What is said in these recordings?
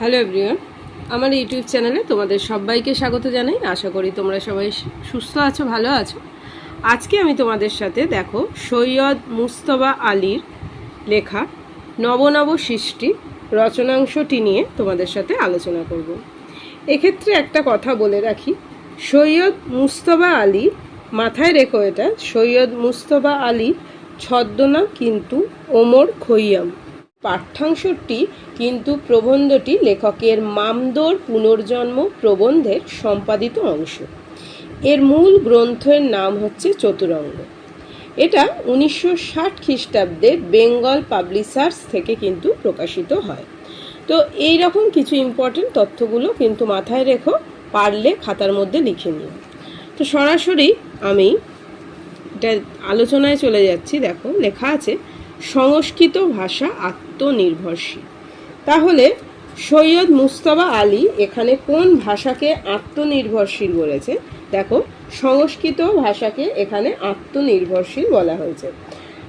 Hello everyone আমার YouTube চ্যানেলে তোমাদের সবাইকে স্বাগত জানাই। আশা করি তোমরা সবাই সুস্থ আছো, ভালো আছো। আজকে আমি তোমাদের সাথে দেখো সৈয়দ মুস্তফা আলীর লেখা নবনব সৃষ্টি রচনাংশটি নিয়ে তোমাদের সাথে আলোচনা করব। এক্ষেত্রে একটা কথা বলে রাখি। সৈয়দ মুস্তফা আলী, মাথায় রেখো এটা, সৈয়দ মুস্তফা আলী ছদ্মনাম কিন্তু ওমর খৈয়াম। পাঠ্যাংশটি কিন্তু প্রবন্ধটি লেখকের মামদোর পুনর্জন্ম প্রবন্ধের সম্পাদিত অংশ। এর মূল গ্রন্থের নাম হচ্ছে চতুরঙ্গ। এটা উনিশশো ষাট খ্রিস্টাব্দে বেঙ্গল পাবলিশার্স থেকে কিন্তু প্রকাশিত হয়। তো এই রকম কিছু ইম্পর্টেন্ট তথ্যগুলো কিন্তু মাথায় রেখো, পারলে খাতার মধ্যে লিখে নিও। তো সরাসরি আমি এটা আলোচনায় চলে যাচ্ছি, দেখো, লেখা আছে সংস্কৃত ভাষা আত্মনির্ভরশীল। তাহলে সৈয়দ মুস্তফা আলী এখানে কোন ভাষাকে আত্মনির্ভরশীল বলেছে? দেখো, সংস্কৃত ভাষাকে এখানে আত্মনির্ভরশীল বলা হয়েছে।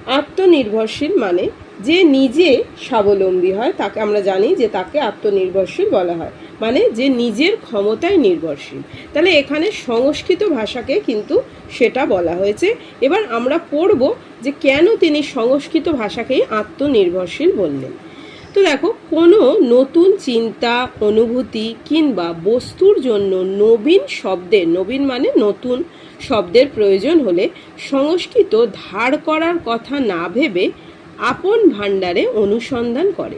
আত্মনির্ভরশীল মানে যে নিজে স্বাবলম্বী হয়, তাকে আমরা জানি যে তাকে আত্মনির্ভরশীল বলা হয়। মানে যে নিজের ক্ষমতায় নির্ভরশীল। তাহলে এখানে সংস্কৃত ভাষাকে কিন্তু সেটা বলা হয়েছে। এবার আমরা পড়ব যে কেন তিনি সংস্কৃত ভাষাকেই আত্মনির্ভরশীল বললেন। তো দেখো, কোনো নতুন চিন্তা, অনুভূতি কিংবা বস্তুর জন্য নবীন শব্দের নবীন মানে নতুন শব্দের প্রয়োজন হলে সংস্কৃত ধার করার কথা না ভেবে আপন ভাণ্ডারে অনুসন্ধান করে।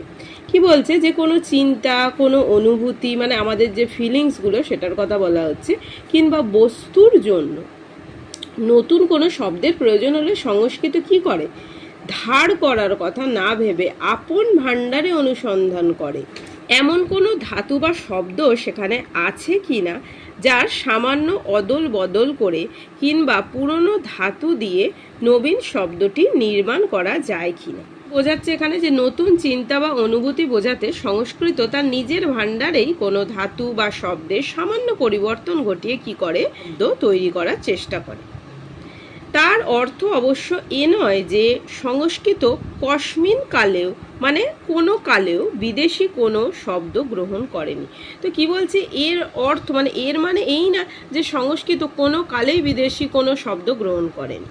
কি বলছে? যে কোনো চিন্তা, কোনো অনুভূতি মানে আমাদের যে ফিলিংসগুলো সেটার কথা বলা হচ্ছে, কিংবা বস্তুর জন্য নতুন কোনো শব্দের প্রয়োজন হলে সংস্কৃত কি করে? ধার করার কথা না ভেবে আপন ভাণ্ডারে অনুসন্ধান করে। এমন কোনো ধাতু বা শব্দ সেখানে আছে কি না, যার সামান্য অদল বদল করে কিংবা পুরনো ধাতু দিয়ে নবীন শব্দটি নির্মাণ করা যায় কিনা বোঝাচ্ছে এখানে যে নতুন চিন্তা বা অনুভূতি বোঝাতে সংস্কৃত তার নিজের ভাণ্ডারেই কোনো ধাতু বা শব্দের সামান্য পরিবর্তন ঘটিয়ে কি করে তৈরি করার চেষ্টা করে। তার অর্থ অবশ্য এ নয় যে সংস্কৃত কস্মিন কালেও মানে কোনো কালেও বিদেশি কোনো শব্দ গ্রহণ করেনি। তো কি বলছে? এর অর্থ মানে এর মানে এই না যে সংস্কৃত কোনো কালেই বিদেশি কোনো শব্দ গ্রহণ করেনি।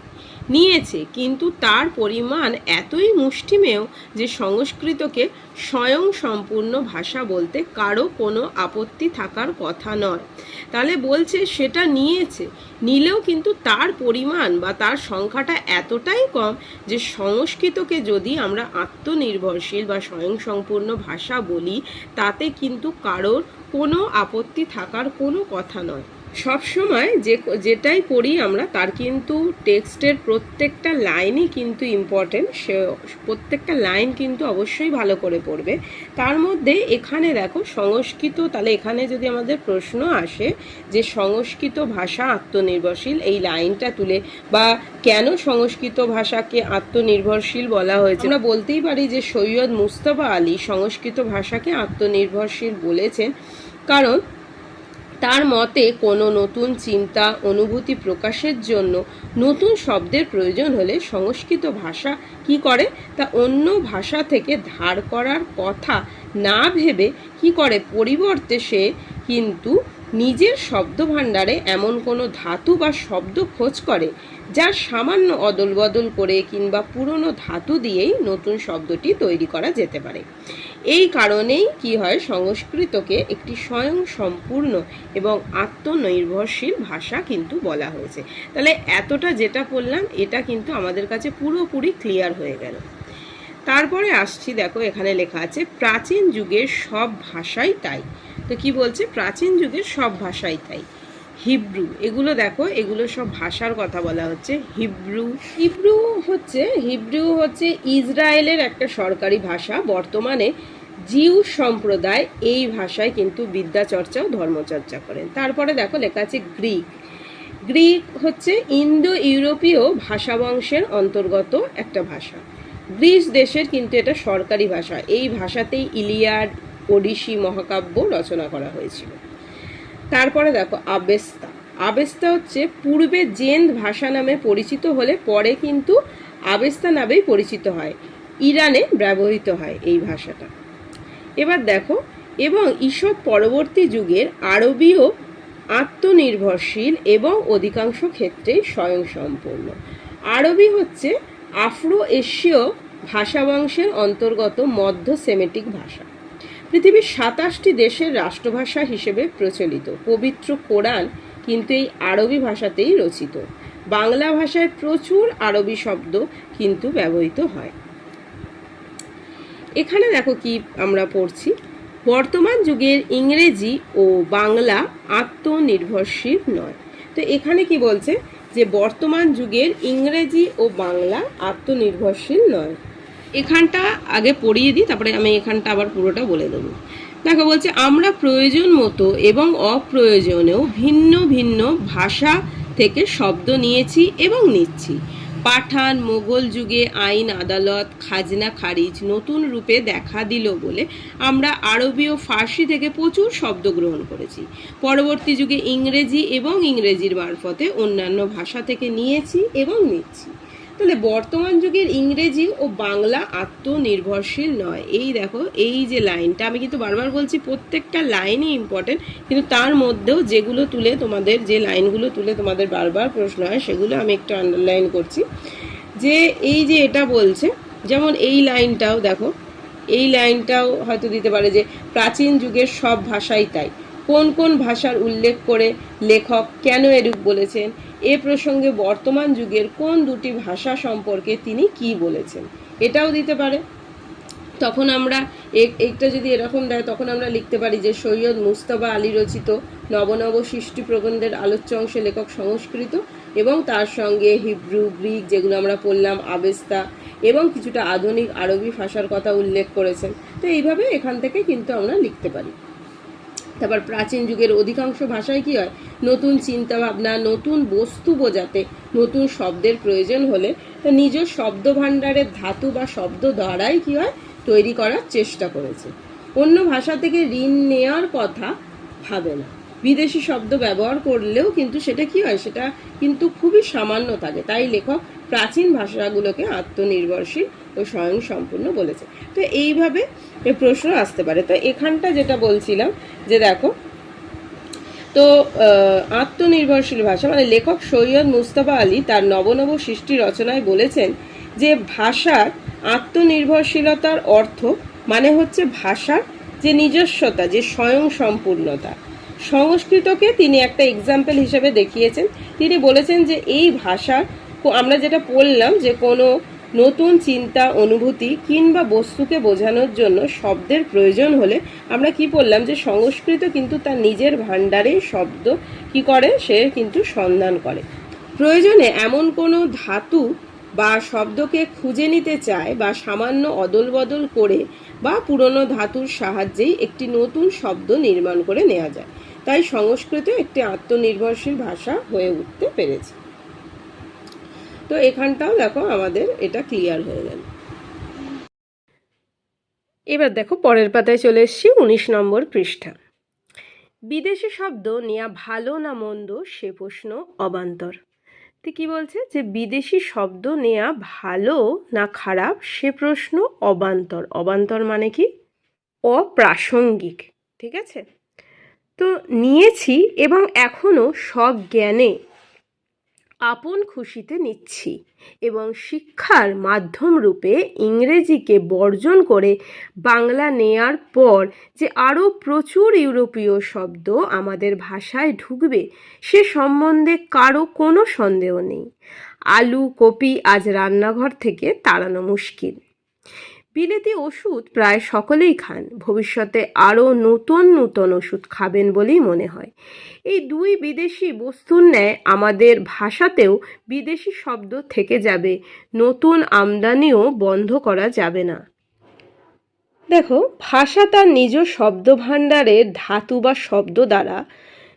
নিয়েছে, কিন্তু তার পরিমাণ এতই মুষ্টিমেয় যে সংস্কৃতকে স্বয়ং সম্পূর্ণ ভাষা বলতে কারও কোনো আপত্তি থাকার কথা নয়। তাহলে বলছে সেটা নিয়েছে, নিলেও কিন্তু তার পরিমাণ বা তার সংখ্যাটা এতটাই কম যে সংস্কৃতকে যদি আমরা আত্মনির্ভরশীল বা স্বয়ংসম্পূর্ণ ভাষা বলি, তাতে কিন্তু কারোর কোনো আপত্তি থাকার কোনো কথা নয়। সবসময় যে, যেটাই পড়ি আমরা, তার কিন্তু টেক্সটের প্রত্যেকটা লাইনই কিন্তু ইম্পর্টেন্ট সে, প্রত্যেকটা লাইন কিন্তু অবশ্যই ভালো করে পড়বে। তার মধ্যে এখানে দেখো, সংস্কৃত, তাহলে এখানে যদি আমাদের প্রশ্ন আসে যে, সংস্কৃত ভাষা আত্মনির্ভরশীল, এই লাইনটা তুলে, বা কেন সংস্কৃত ভাষাকে আত্মনির্ভরশীল বলা হয়েছে? আমরা বলতেই পারি যে, সৈয়দ মুস্তফা আলী সংস্কৃত ভাষাকে আত্মনির্ভরশীল বলেছেন। কারণ তার মতে, কোনো নতুন চিন্তা, অনুভূতি প্রকাশের জন্য নতুন শব্দের প্রয়োজন হলে সংস্কৃত ভাষা কি করে? তা অন্য ভাষা থেকে ধার করার কথা না ভেবে কি করে পরিবর্তে সে কিন্তু নিজের শব্দ ভাণ্ডারে এমন কোনো ধাতু বা শব্দ খোঁজ করে যার সামান্য অদল বদল করে কিংবা পুরনো ধাতু দিয়েই নতুন শব্দটি তৈরি করা যেতে পারে। এই কারণেই কি হয়, সংস্কৃতকে একটি স্বয়ং সম্পূর্ণ এবং আত্মনির্ভরশীল ভাষা কিন্তু বলা হয়েছে। তাহলে এতটা যেটা বললাম, এটা কিন্তু আমাদের কাছে পুরোপুরি ক্লিয়ার হয়ে গেল। তারপরে আসছি দেখো, এখানে লেখা আছে, প্রাচীন যুগের সব ভাষাই তাই। তো কি বলছে? প্রাচীন যুগের সব ভাষাই তাই। হিব্রু, এগুলো দেখো, এগুলো সব ভাষার কথা বলা হচ্ছে। হিব্রু হিব্রু হচ্ছে হিব্রু হচ্ছে ইসরায়েলের একটা সরকারি ভাষা। বর্তমানে জিউ সম্প্রদায় এই ভাষায় কিন্তু বিদ্যা চর্চা ও ধর্মচর্চা করেন। তারপরে দেখো লেখা আছে গ্রিক। গ্রিক হচ্ছে ইন্দো ইউরোপীয় ভাষা বংশের অন্তর্গত একটা ভাষা। গ্রিস দেশের কিন্তু এটা সরকারি ভাষা। এই ভাষাতেই ইলিয়াড ওডিসি মহাকাব্য রচনা করা হয়েছিল। তারপরে দেখো আবেস্তা। আবেস্তা হচ্ছে পূর্বে জেন্দ ভাষা নামে পরিচিত হলে পরে কিন্তু আবেস্তা নামেই পরিচিত হয়। ইরানে ব্যবহৃত হয় এই ভাষাটা। এবার দেখো, এবং ঈষৎ পরবর্তী যুগের আরবীয় আত্মনির্ভরশীল এবং অধিকাংশ ক্ষেত্রেই স্বয়ংসম্পূর্ণ। আরবি হচ্ছে আফ্রো এশীয় ভাষাবংশের অন্তর্গত মধ্য সেমেটিক ভাষা। পৃথিবীর সাতাশটি দেশের রাষ্ট্রভাষা হিসেবে প্রচলিত। পবিত্র কোরআন কিন্তু এই আরবি ভাষাতেই রচিত। বাংলা ভাষায় প্রচুর আরবি শব্দ কিন্তু ব্যবহৃত হয়। এখানে দেখো কি আমরা পড়ছি। বর্তমান যুগের ইংরেজি ও বাংলা আত্মনির্ভরশীল নয়। তো এখানে কি বলছে? যে বর্তমান যুগের ইংরেজি ও বাংলা আত্মনির্ভরশীল নয়। এখানটা আগে পড়িয়ে দিই, তারপরে আমি এখানটা আবার পুরোটা বলে দেবো। দেখো বলছে, আমরা প্রয়োজন মতো এবং অপ্রয়োজনেও ভিন্ন ভিন্ন ভাষা থেকে শব্দ নিয়েছি এবং নিচ্ছি। পাঠান মোগল যুগে আইন, আদালত, খাজনা, খারিজ নতুন রূপে দেখা দিল বলে আমরা আরবি ও ফার্সি থেকে প্রচুর শব্দ গ্রহণ করেছি। পরবর্তী যুগে ইংরেজি এবং ইংরেজির মারফতে অন্যান্য ভাষা থেকে নিয়েছি এবং নিচ্ছি। তাহলে বর্তমান যুগের ইংরেজি ও বাংলা আত্মনির্ভরশীল নয়। এই দেখো, এই যে লাইনটা, আমি কিন্তু বারবার বলছি প্রত্যেকটা লাইনই ইম্পর্টেন্ট কিন্তু তার মধ্যেও যেগুলো তুলে তোমাদের, যে লাইনগুলো তুলে তোমাদের বারবার প্রশ্ন হয়, সেগুলো আমি একটু আন্ডারলাইন করছি। যে এই যে এটা বলছে, যেমন এই লাইনটাও দেখো, এই লাইনটাও হয়তো দিতে পারে যে প্রাচীন যুগের সব ভাষাই তাই। কোন কোন ভাষার উল্লেখ করে লেখক কেন এরূপ বলেছেন? এ প্রসঙ্গে বর্তমান যুগের কোন দুটি ভাষা সম্পর্কে তিনি কি বলেছেন? এটাও দিতে পারে। তখন আমরা একটা যদি এরকম দেয়, তখন আমরা লিখতে পারি যে সৈয়দ মুস্তফা আলী রচিত নবনব সৃষ্টি প্রবন্ধের আলোচ্য অংশে লেখক সংস্কৃত এবং তার সঙ্গে হিব্রু, গ্রিক যেগুলো আমরা পড়লাম, আবেস্তা এবং কিছুটা আধুনিক আরবি ভাষার কথা উল্লেখ করেছেন। তো এইভাবে এখান থেকে কিন্তু আমরা লিখতে পারি। তারপর প্রাচীন যুগের অধিকাংশ ভাষায় কি হয়? নতুন চিন্তা ভাবনা নতুন বস্তু বোঝাতে, নতুন শব্দের প্রয়োজন হলে তা নিজ শব্দ ভাণ্ডারের ধাতু বা শব্দ দ্বারাই কি হয়? তৈরি করার চেষ্টা করেছে। অন্য ভাষা থেকে ঋণ নেওয়ার কথা ভাবে না। বিদেশি শব্দ ব্যবহার করলেও কিন্তু সেটা কি হয়? সেটা কিন্তু খুবই সামান্য থাকে। তাই লেখক প্রাচীন ভাষাগুলোকে আত্মনির্ভরশীল ও স্বয়ংসম্পূর্ণ বলেছে। তো এইভাবে প্রশ্ন আসতে পারে। তো এখানটা যেটা বলছিলাম যে দেখো, তো আত্মনির্ভরশীল ভাষা মানে লেখক সৈয়দ মুস্তফা আলী তার নবনব সৃষ্টি রচনায় বলেছেন যে ভাষার আত্মনির্ভরশীলতার অর্থ মানে হচ্ছে ভাষার যে নিজস্বতা, যে স্বয়ংসম্পূর্ণতা। সংস্কৃতকে তিনি একটা এক্সাম্পল হিসেবে দেখিয়েছেন। তিনি বলেছেন যে এই ভাষা আমরা যেটা পড়লাম যে কোনো নতুন চিন্তা, অনুভূতি কিংবা বস্তুকে বোঝানোর জন্য শব্দের প্রয়োজন হলে আমরা কি বললাম যে সংস্কৃত কিন্তু তার নিজের ভাণ্ডারে শব্দ কি করে? সে কিন্তু সন্ধান করে। প্রয়োজনে এমন কোনো ধাতু বা শব্দকে খুঁজে নিতে চায় বা সামান্য অদল বদল করে বা পুরনো ধাতুর সাহায্যেই একটি নতুন শব্দ নির্মাণ করে নেওয়া যায়। তাই সংস্কৃত একটি আত্মনির্ভরশীল ভাষা হয়ে উঠতে পেরেছে। তো এখানটাও দেখো আমাদের এটা ক্লিয়ার হয়ে গেল। এবার দেখো পরের পাতায় চলে এসেছি, উনিশ নম্বর পৃষ্ঠা। বিদেশি শব্দ নেওয়া ভালো না মন্দ, সে প্রশ্ন অবান্তর। তো কী বলছে? যে বিদেশি শব্দ নেওয়া ভালো না খারাপ, সে প্রশ্ন অবান্তর। অবান্তর মানে কি? অপ্রাসঙ্গিক, ঠিক আছে? তো নিয়েছি এবং এখনও সজ্ঞানে আপন খুশিতে নিচ্ছি এবং শিক্ষার মাধ্যম রূপে ইংরেজিকে বর্জন করে বাংলা নেয়ার পর যে আরও প্রচুর ইউরোপীয় শব্দ আমাদের ভাষায় ঢুকবে, সে সম্বন্ধে কারও কোনো সন্দেহ নেই। আলু, কপি আজ রান্নাঘর থেকে তাড়ানো মুশকিল। বিলেতি ওষুধ প্রায় সকলেই খান। ভবিষ্যতে আরও নতুন নতুন ওষুধ খাবেন বলেই মনে হয়। এই দুই বিদেশি বস্তুর ন্যায় আমাদের ভাষাতেও বিদেশি শব্দ থেকে যাবে। নতুন আমদানিও বন্ধ করা যাবে না। দেখো, ভাষা তার নিজ শব্দ ভাণ্ডারের ধাতু বা শব্দ দ্বারা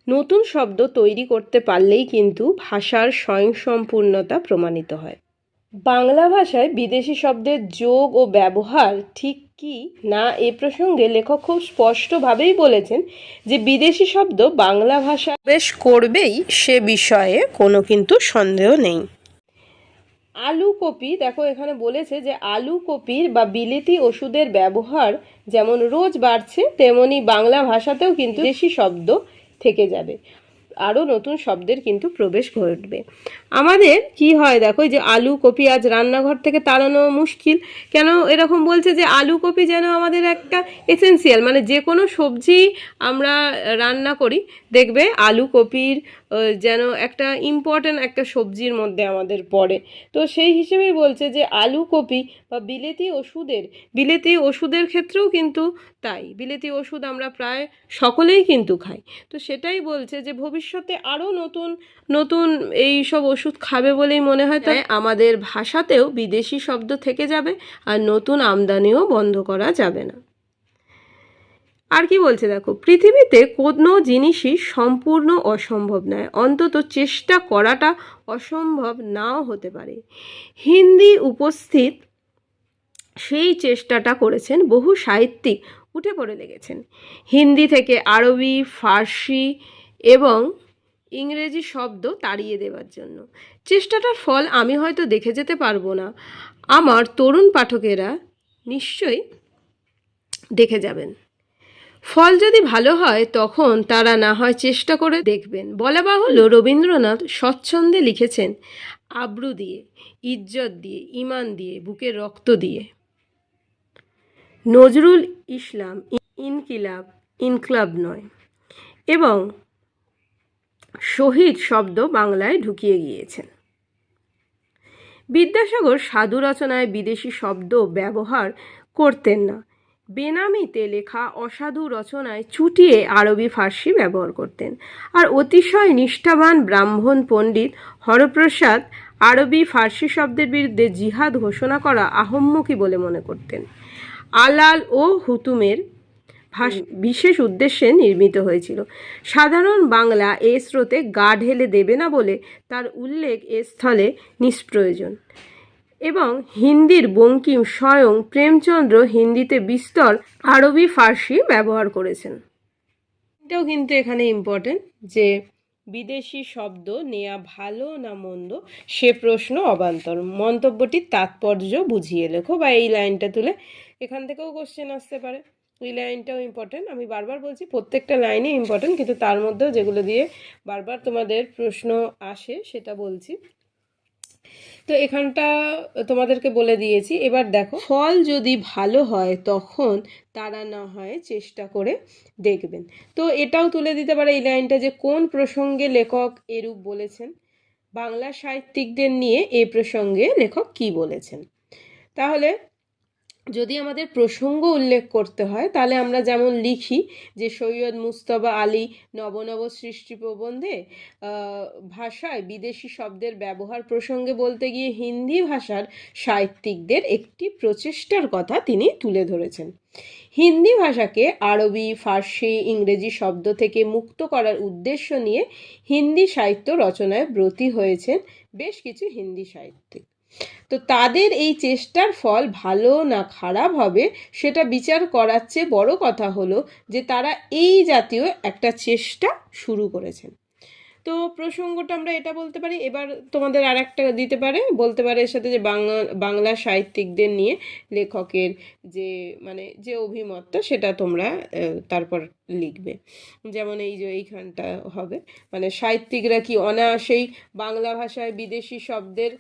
নতুন শব্দ তৈরি করতে পারলেই কিন্তু ভাষার স্বয়ংসম্পূর্ণতা প্রমাণিত হয়। বাংলা ভাষায় বিদেশি শব্দের যোগ ও ব্যবহার ঠিক কি না এ প্রসঙ্গে লেখক খুব স্পষ্টভাবেই বলেছেন যে বিদেশি শব্দ বাংলা ভাষা বেশ করবেই সে বিষয়ে কোনো কিন্তু সন্দেহ নেই। আলু কপি, দেখো এখানে বলেছে যে আলু কপির বা বিলেতি ওষুধের ব্যবহার যেমন রোজ বাড়ছে, তেমনি বাংলা ভাষাতেও কিন্তু দেশি শব্দ থেকে যাবে। আরও নতুন শব্দের কিন্তু প্রবেশ ঘটবে। আমাদের কি হয় দেখো যে আলু, কপি আজ রান্নাঘর থেকে তাড়ানো মুশকিল। কেন এরকম বলছে যে আলু, কপি যেন আমাদের একটা এসেন্সিয়াল মানে যে কোনো সবজি আমরা রান্না করি, দেখবে আলু, কপির যেন একটা ইম্পর্ট্যান্ট একটা সবজির মধ্যে আমাদের পড়ে। তো সেই হিসেবেই বলছে যে আলু কপি বা বিলেতি ওষুধের বিলেতি ওষুধের ক্ষেত্রেও কিন্তু তাই। বিলেতি ওষুধ আমরা প্রায় সকলেই কিন্তু খাই। তো সেটাই বলছে যে ভবিষ্যতে আরও নতুন নতুন এই সব ওষুধ খাবে বলেই মনে হয়। তাই আমাদের ভাষাতেও বিদেশি শব্দ থেকে যাবে আর নতুন আমদানিও বন্ধ করা যাবে না। আর কি বলছে দেখো, পৃথিবীতে কোনো জিনিসই সম্পূর্ণ অসম্ভব নয়, অন্তত চেষ্টা করাটা অসম্ভব নাও হতে পারে। হিন্দি উপস্থিত সেই চেষ্টাটা করেছেন, বহু সাহিত্যিক উঠে পড়ে লেগেছেন। হিন্দি থেকে আরবি, ফার্সি এবং ইংরেজি শব্দ তাড়িয়ে দেওয়ার জন্য। চেষ্টাটার ফল আমি হয়তো দেখে যেতে পারব না, আমার তরুণ পাঠকেরা নিশ্চয়ই দেখে যাবেন। ফল যদি ভালো হয়, তখন তারা না হয় চেষ্টা করে দেখবেন। বলা বাহুল্য, রবীন্দ্রনাথ স্বচ্ছন্দে লিখেছেন, আব্রু দিয়ে, ইজ্জত দিয়ে ইমান দিয়ে বুকের রক্ত দিয়ে। নজরুল ইসলাম ইনকিলাব, ইনকলাব নয় এবং শহীদ শব্দ বাংলায় ঢুকিয়ে গিয়েছেন। বিদ্যাসাগর সাধু রচনায় বিদেশি শব্দ ব্যবহার করতেন না। বেনামিতে লেখা অসাধু রচনায় চুটিয়ে আরবি ফার্সি ব্যবহার করতেন। আর অতিশয় নিষ্ঠাবান ব্রাহ্মণ পণ্ডিত হরপ্রসাদ আরবি ফার্সি শব্দের বিরুদ্ধে জিহাদ ঘোষণা করা আহম্মকি বলে মনে করতেন। আলাল ও হুতুমের বিশেষ উদ্দেশ্যে নির্মিত হয়েছিল। সাধারণ বাংলা এ স্রোতে গা ঢেলে দেবে না বলে তার উল্লেখ এ স্থলে নিষ্প্রয়োজন। এবং হিন্দির বঙ্কিম স্বয়ং প্রেমচন্দ্র হিন্দিতে বিস্তর আরবি ফার্সি ব্যবহার করেছেন। এটাও কিন্তু এখানে ইম্পর্টেন্ট যে বিদেশি শব্দ নেয়া ভালো না মন্দ, সে প্রশ্ন অবান্তর। মন্তব্যটির তাৎপর্য বুঝিয়ে লেখো বা এই লাইনটা তুলে এখান থেকেও কোশ্চেন আসতে পারে। এই লাইনটাও ইম্পর্টেন্ট আমি বারবার বলছি প্রত্যেকটা লাইনই ইম্পর্টেন্ট কিন্তু তার মধ্যেও যেগুলো দিয়ে বারবার তোমাদের প্রশ্ন আসে সেটা বলছি। তো এখানটা তোমাদেরকে বলে দিয়েছি। এবার দেখো, ফল যদি ভালো হয় তখন তারা না হয় চেষ্টা করে দেখবেন। তো এটাও তুলে দিতে পারে এই লাইনটা যে কোন প্রসঙ্গে লেখক এরূপ বলেছেন। বাংলা সাহিত্যিকদের নিয়ে এই প্রসঙ্গে লেখক কি বলেছেন। তাহলে যদি আমাদের প্রসঙ্গ উল্লেখ করতে হয়, তাহলে আমরা যেমন লিখি যে সৈয়দ মুস্তফা আলী নবনব সৃষ্টি প্রবন্ধে ভাষায় বিদেশি শব্দের ব্যবহার প্রসঙ্গে বলতে গিয়ে হিন্দি ভাষার সাহিত্যিকদের একটি প্রচেষ্টার কথা তিনি তুলে ধরেছেন। হিন্দি ভাষাকে আরবি, ফার্সি, ইংরেজি শব্দ থেকে মুক্ত করার উদ্দেশ্য নিয়ে হিন্দি সাহিত্য রচনায় ব্রতী হয়েছেন বেশ কিছু হিন্দি সাহিত্যিক। তো তাদের এই চেষ্টার ফল ভালো না খারাপ হবে সেটা বিচার করার চেয়ে বড় কথা হলো যে তারা এই জাতীয় একটা চেষ্টা শুরু করেছেন। তো প্রসঙ্গটা আমরা এটা বলতে পারি, এবার তোমাদের আর একটা দিতে পারে, বলতে পারে এর সাথে যে বাংলা বাংলা সাহিত্যিকদের নিয়ে লেখকের যে মানে যে অভিমতটা সেটা তোমরা তারপর লিখবে। যেমন এই যে এইখানটা হবে মানে সাহিত্যিকরা কি অনায়াসেই বাংলা ভাষায় বিদেশি শব্দের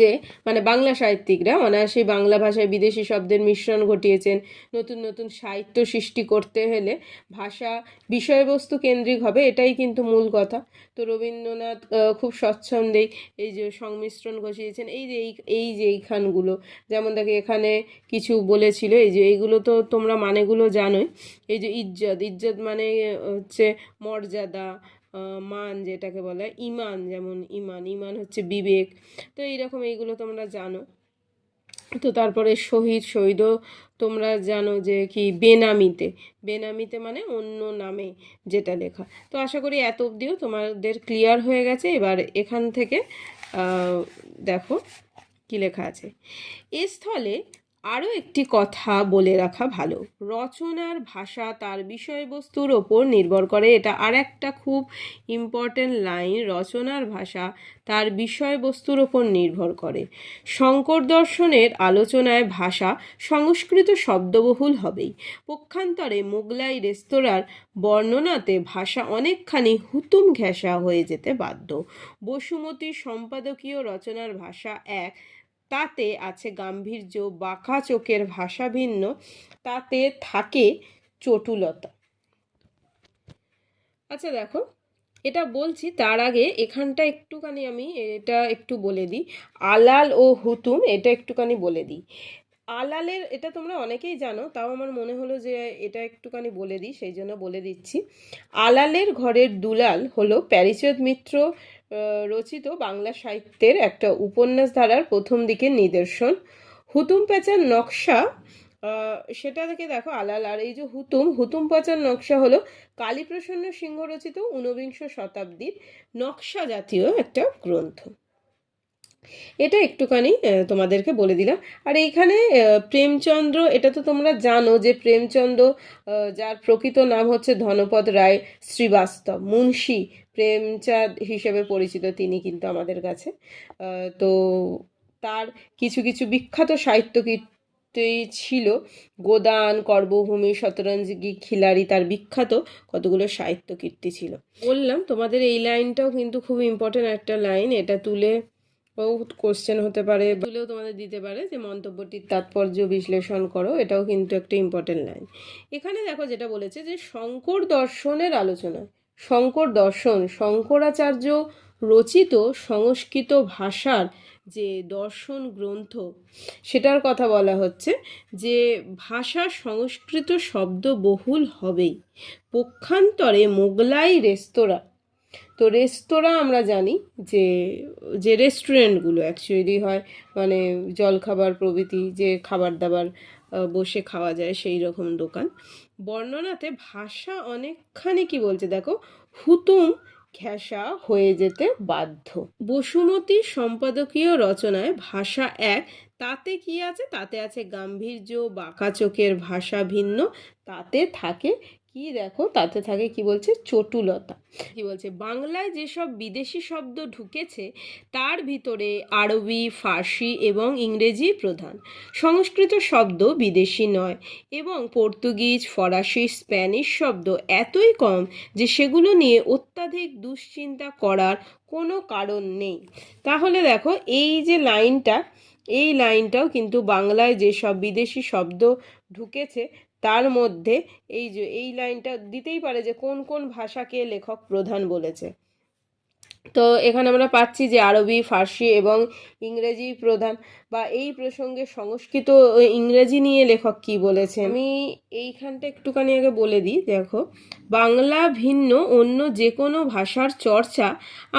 যে মানে বাংলা সাহিত্যিকরা অনায়াসেই বাংলা ভাষায় বিদেশি শব্দের মিশ্রণ ঘটিয়েছেন, নতুন নতুন সাহিত্য সৃষ্টি করতে হলে ভাষা বিষয়বস্তু কেন্দ্রিক হবে, এটাই কিন্তু মূল কথা। তো রবীন্দ্রনাথ খুব স্বচ্ছন্দেই এই যে সংমিশ্রণ ঘটিয়েছেন, এই যে এই যে এইখানগুলো, যেমন দেখো এখানে কিছু বলেছিল, এই যে এইগুলো তো তোমরা মানেগুলো জানোই, এই যে ইজ্জত ইজ্জত মানে হচ্ছে মর্যাদা মান যেটাকে বলা, ইমান, যেমন ইমান ইমান হচ্ছে বিবেক। তো এইরকম এইগুলো তোমরা জানো। তো তারপরে শহীদ, শহীদও তোমরা জানো যে কি, বেনামিতে। বেনামিতে মানে অন্য নামে যেটা লেখা। তো আশা করি এত অবধিও তোমাদের ক্লিয়ার হয়ে গেছে। এবার এখান থেকে দেখো কি লেখা আছে। এ স্থলে আরও একটি কথা বলে রাখা ভালো। রচনার ভাষা তার বিষয়বস্তুর ওপর নির্ভর করে। এটা আর একটা খুব ইম্পর্ট্যান্ট লাইন রচনার ভাষা তার বিষয়বস্তুর ওপর নির্ভর করে। শঙ্কর দর্শনের আলোচনায় ভাষা সংস্কৃত শব্দবহুল হবেই। পক্ষান্তরে মোগলাই রেস্তোরাঁর বর্ণনাতে ভাষা অনেকখানি হুতুম ঘেঁষা হয়ে যেতে বাধ্য। বসুমতী সম্পাদকীয় রচনার ভাষা এক তাতে আছে গাম্ভীর্য, বাঁকা চোখের ভাষা ভিন্ন, তাতে থাকে চটুলতা। আচ্ছা দেখো, এটা বলছি তার আগে এখানটা একটুখানি আমি, এটা একটু বলে দিই। আলাল ও হুতুম, এটা একটুখানি বলে দিই। আলালের, এটা তোমরা অনেকেই জানো, তাও আমার মনে হলো যে এটা একটুখানি বলে দিই, সেই জন্য বলে দিচ্ছি। আলালের ঘরের দুলাল হলো প্যারিচাঁদ মিত্র রচিত বাংলা সাহিত্যের একটা উপন্যাস ধারার প্রথম দিকের নিদর্শন। হুতুম প্যাঁচার নকশা সেটা থেকে দেখো আলাল। আর এই যে হুতুম হুতুম প্যাঁচার নকশা হলো কালীপ্রসন্ন সিংহ রচিত ঊনবিংশ শতাব্দীর নকশা জাতীয় একটা গ্রন্থ। এটা একটুখানি তোমাদেরকে বলে দিলাম। আর এইখানে প্রেমচন্দ্র, এটা তো তোমরা জানো যে প্রেমচন্দ্র যার প্রকৃত নাম হচ্ছে ধনপদ রায় শ্রীবাস্তব, মুন্সী প্রেমচাঁদ হিসেবে পরিচিত তিনি কিন্তু আমাদের কাছে। তো তার কিছু কিছু বিখ্যাত সাহিত্য কীর্তি ছিল। গোদান, কর্মভূমি, শতরঞ্জি, খিলাড়ি, তার বিখ্যাত কতগুলো সাহিত্য কীর্তি ছিল। বললাম, তোমাদের এই লাইনটাও কিন্তু খুব ইম্পর্টেন্ট একটা লাইন। এটা তুলে ও কোশ্চেন হতে পারে তুলেও তোমাদের দিতে পারে যে মন্তব্যটির তাৎপর্য বিশ্লেষণ করো, এটাও কিন্তু একটা ইম্পর্টেন্ট লাইন এখানে দেখো যেটা বলেছে যে শঙ্কর দর্শনের আলোচনা। শঙ্কর দর্শন, শঙ্করাচার্য রচিত সংস্কৃত ভাষার যে দর্শন গ্রন্থ, সেটার কথা বলা হচ্ছে যে ভাষা সংস্কৃত শব্দ বহুল হবেই। পক্ষান্তরে মোগলাই রেস্তোরাঁ তো রেস্তোরাঁ আমরা জানি যে যে রেস্টুরেন্টগুলো অ্যাকচুয়ালি হয় মানে জলখাবার প্রভৃতি যে খাবার দাবার বসে খাওয়া যায় সেই রকম দোকান। বর্ণনাতে ভাষা অনেকখানি কি বলছে দেখো, হুতুম ঘেঁষা হয়ে যেতে বাধ্য। বসুমতী সম্পাদকীয় রচনায় ভাষা এক, তাতে কি আছে? তাতে আছে গাম্ভীর্য, বাঁকা চোখের ভাষা ভিন্ন, তাতে থাকে কি দেখো? তাতে থাকে কি বলছে? চটুলতা। কি বলছে? বাংলায় যেসব বিদেশি শব্দ ঢুকেছে, তার ভিতরে আরবি, ফার্সি এবং ইংরেজি প্রধান। সংস্কৃত শব্দ বিদেশি নয় এবং পর্তুগিজ, ফরাসি, স্প্যানিশ শব্দ এতই কম যে সেগুলো নিয়ে অত্যাধিক দুশ্চিন্তা করার কোনো কারণ নেই। তাহলে দেখো, এই যে লাইনটা, এই লাইনটাও কিন্তু বাংলায় যেসব বিদেশি শব্দ ঢুকেছে তার মধ্যে এই যে, এই লাইনটা দিতেই পারে যে কোন কোন ভাষাকে লেখক প্রধান বলেছে। তো এখানে আমরা পাচ্ছি যে আরবি, ফার্সি এবং ইংরেজি প্রধান বা এই প্রসঙ্গে সংস্কৃত ইংরেজি নিয়ে লেখক কি বলেছে? আমি এইখানটা একটুখানি আগে বলে দিই, দেখো। বাংলা ভিন্ন, অন্য যে কোনো ভাষার চর্চা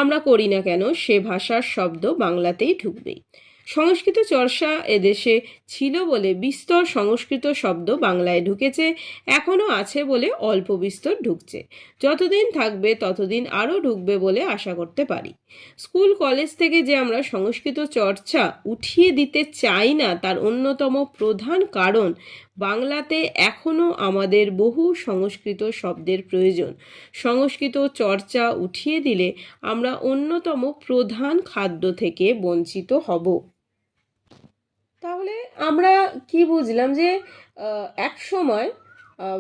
আমরা করি না কেন, সে ভাষার শব্দ বাংলাতেই ঢুকবেই। সংস্কৃত চর্চা এদেশে ছিল বলে বিস্তর সংস্কৃত শব্দ বাংলায় ঢুকেছে এখনও আছে বলে অল্প বিস্তর ঢুকছে। যতদিন থাকবে ততদিন আরও ঢুকবে বলে আশা করতে পারি। স্কুল, কলেজ থেকে যে আমরা সংস্কৃত চর্চা উঠিয়ে দিতে চাই না, তার অন্যতম প্রধান কারণ বাংলাতে এখনও আমাদের বহু সংস্কৃত শব্দের প্রয়োজন। সংস্কৃত চর্চা উঠিয়ে দিলে আমরা অন্যতম প্রধান খাদ্য থেকে বঞ্চিত হব। তাহলে আমরা কি বুঝলাম যে এক সময়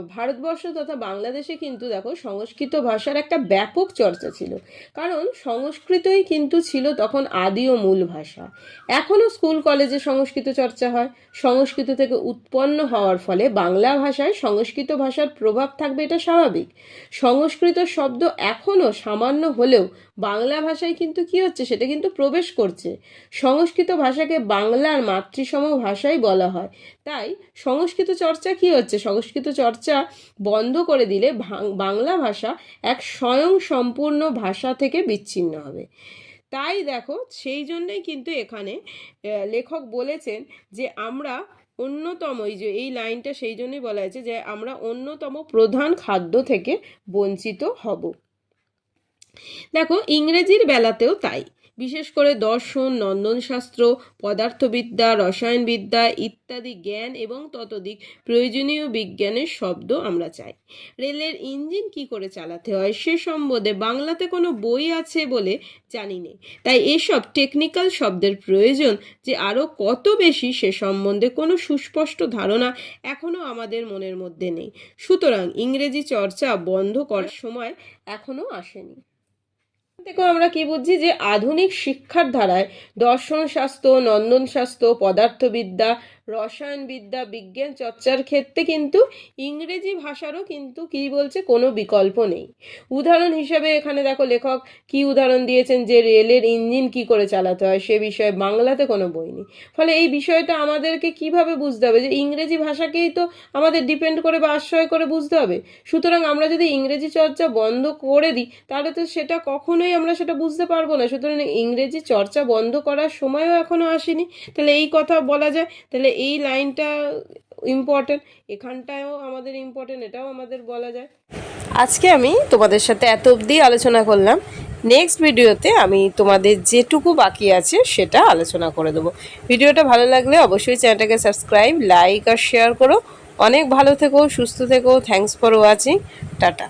ভারতবর্ষ তথা বাংলাদেশে কিন্তু দেখো সংস্কৃত ভাষার একটা ব্যাপক চর্চা ছিল। কারণ সংস্কৃতই কিন্তু ছিল তখন আদি ও মূল ভাষা। এখনও স্কুল, কলেজে সংস্কৃত চর্চা হয়। সংস্কৃত থেকে উৎপন্ন হওয়ার ফলে বাংলা ভাষায় সংস্কৃত ভাষার প্রভাব থাকবে, এটা স্বাভাবিক। সংস্কৃত শব্দ এখনও সামান্য হলেও বাংলা ভাষায় কিন্তু কি হচ্ছে, সেটা কিন্তু প্রবেশ করছে। সংস্কৃত ভাষাকে বাংলার মাতৃসম ভাষাই বলা হয়। তাই সংস্কৃত চর্চা কি হচ্ছে? সংস্কৃত চর্চা বন্ধ করে দিলে বাংলা ভাষা এক স্বয়ং সম্পূর্ণ ভাষা থেকে বিচ্ছিন্ন হবে। তাই দেখো, সেই জন্যই কিন্তু এখানে লেখক বলেছেন যে আমরা অন্যতম, এই যে এই লাইনটা সেই জন্যই বলা হয়েছে যে আমরা অন্যতম প্রধান খাদ্য থেকে বঞ্চিত হব। দেখো, ইংরেজির বেলাতেও তাই। বিশেষ করে দর্শন, নন্দনশাস্ত্র, পদার্থবিদ্যা, রসায়নবিদ্যা ইত্যাদি জ্ঞান এবং ততোধিক প্রয়োজনীয় বিজ্ঞানের শব্দ আমরা চাই। রেলের ইঞ্জিন কি করে চালাতে হয় সে সম্বন্ধে বাংলাতে কোনো বই আছে বলে জানি নেই তাই এসব টেকনিক্যাল শব্দের প্রয়োজন যে আরও কত বেশি সে সম্বন্ধে কোনো সুস্পষ্ট ধারণা এখনও আমাদের মনের মধ্যে নেই। সুতরাং ইংরেজি চর্চা বন্ধ করার সময় এখনও আসেনি। থেকে আমরা কি বুঝছি যে আধুনিক শিক্ষার ধারায় দর্শন শাস্ত্র নন্দন শাস্ত্র পদার্থবিদ্যা রসায়নবিদ্যা, বিজ্ঞান, চর্চার ক্ষেত্রে কিন্তু ইংরেজি ভাষারও কিন্তু কি বলছে, কোনো বিকল্প নেই। উদাহরণ হিসেবে এখানে দেখো লেখক কি উদাহরণ দিয়েছেন যে রেলের ইঞ্জিন কি করে চালাতে হয়, সে বিষয়ে বাংলাতে কোনো বই নেই। ফলে এই বিষয়টা আমাদেরকে কীভাবে বুঝতে হবে যে ইংরেজি ভাষাকেই তো আমাদের ডিপেন্ড করে বা আশ্রয় করে বুঝতে হবে? সুতরাং আমরা যদি ইংরেজি চর্চা বন্ধ করে দিই, তাহলে তো সেটা কখনোই আমরা সেটা বুঝতে পারব না। সুতরাং ইংরেজি চর্চা বন্ধ করার সময়ও এখনও আসেনি। তাহলে এই কথা বলা যায়। তাহলে এই লাইনটা ইম্পর্টেন্ট এখানটাও আমাদের ইম্পর্টেন্ট এটাও আমাদের বলা যায়। আজকে আমি তোমাদের সাথে এত অবধি আলোচনা করলাম। নেক্সট ভিডিওতে আমি তোমাদের যেটুকু বাকি আছে সেটা আলোচনা করে দেবো। ভিডিওটা ভালো লাগলে অবশ্যই চ্যানেলটাকে সাবস্ক্রাইব লাইক আর শেয়ার করো। অনেক ভালো থেকো, সুস্থ থেকো থ্যাংকস ফর ওয়াচিং টাটা।